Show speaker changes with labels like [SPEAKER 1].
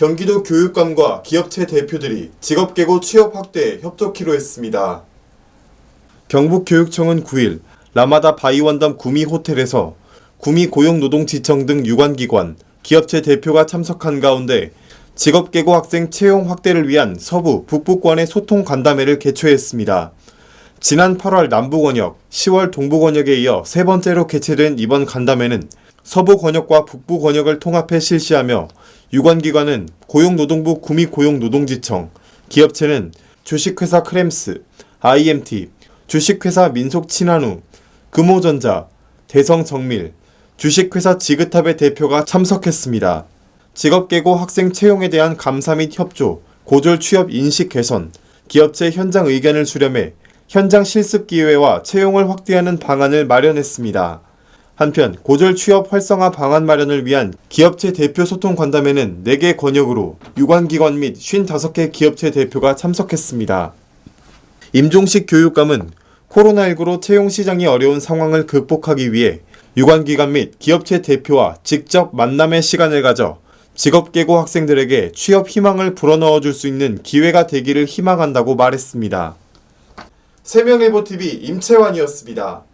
[SPEAKER 1] 경기도 교육감과 기업체 대표들이 직업계고 취업 확대에 협조키로 했습니다. 경북교육청은 9일 라마다 바이원담 구미 호텔에서 구미 고용노동지청 등 유관기관, 기업체 대표가 참석한 가운데 직업계고 학생 채용 확대를 위한 서부, 북부권의 소통 간담회를 개최했습니다. 지난 8월 남부권역, 10월 동부권역에 이어 세 번째로 개최된 이번 간담회는 서부권역과 북부권역을 통합해 실시하며 유관기관은 고용노동부 구미고용노동지청, 기업체는 주식회사 크램스, IMT, 주식회사 민속친한우, 금호전자, 대성정밀, 주식회사 지그탑의 대표가 참석했습니다. 직업계고 학생 채용에 대한 감사 및 협조, 고졸 취업 인식 개선, 기업체 현장 의견을 수렴해 현장 실습 기회와 채용을 확대하는 방안을 마련했습니다. 한편 고졸 취업 활성화 방안 마련을 위한 기업체 대표 소통 관담회는 4개 권역으로 유관기관 및 55개 기업체 대표가 참석했습니다. 임종식 교육감은 코로나19로 채용 시장이 어려운 상황을 극복하기 위해 유관기관 및 기업체 대표와 직접 만남의 시간을 가져 직업계고 학생들에게 취업 희망을 불어넣어 줄 수 있는 기회가 되기를 희망한다고 말했습니다. 세명일보TV 임채환이었습니다.